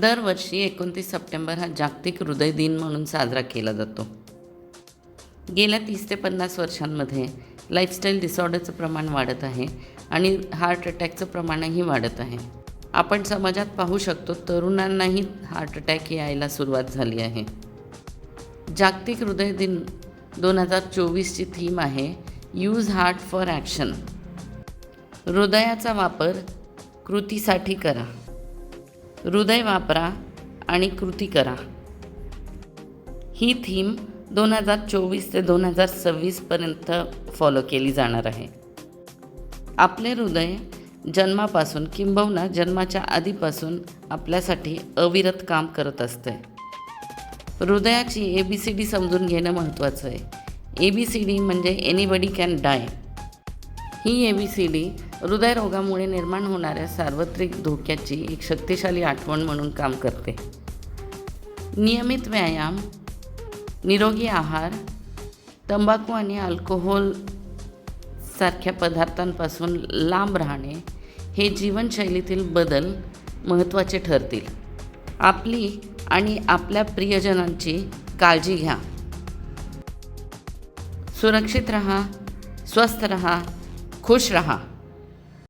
दरवर्षी एकोणतीस सप्टेंबर हा जागतिक हृदय दिन म्हणून साजरा केला जातो. गेल्या तीस ते पन्नास वर्षांमध्ये लाईफस्टाईल डिसऑर्डरचं प्रमाण वाढत आहे आणि हार्ट अटॅकचं प्रमाणही वाढत आहे. आपण समाजात पाहू शकतो तरुणांनाही हार्ट अटॅक यायला सुरुवात झाली आहे. जागतिक हृदय दिन दोन हजार चोवीसची थीम आहे यूज हार्ट फॉर ॲक्शन हृदयाचा वापर कृतीसाठी करा. हृदय वापरा आणि कृती करा. ही थीम दोन हजार चोवीस ते दोन हजार सव्वीसपर्यंत फॉलो केली जाणार आहे. आपले हृदय जन्मापासून किंबहुना जन्माच्या आधीपासून आपल्यासाठी अविरत काम करत असते. हृदयाची ए बी सी डी समजून घेणं महत्त्वाचं आहे. ए बी सी डी म्हणजे एनीबडी कॅन डाय ही ए बी सी डी हृदयरोगामुळे निर्माण होणाऱ्या सार्वत्रिक धोक्याची एक शक्तिशाली आठवण म्हणून काम करते. नियमित व्यायाम निरोगी आहार तंबाखू आणि अल्कोहोल सारख्या पदार्थांपासून लांब राहणे हे जीवनशैलीतील बदल महत्त्वाचे ठरतील. आपली आणि आपल्या प्रियजनांची काळजी घ्या. सुरक्षित रहा स्वस्थ रहा खुश रहा।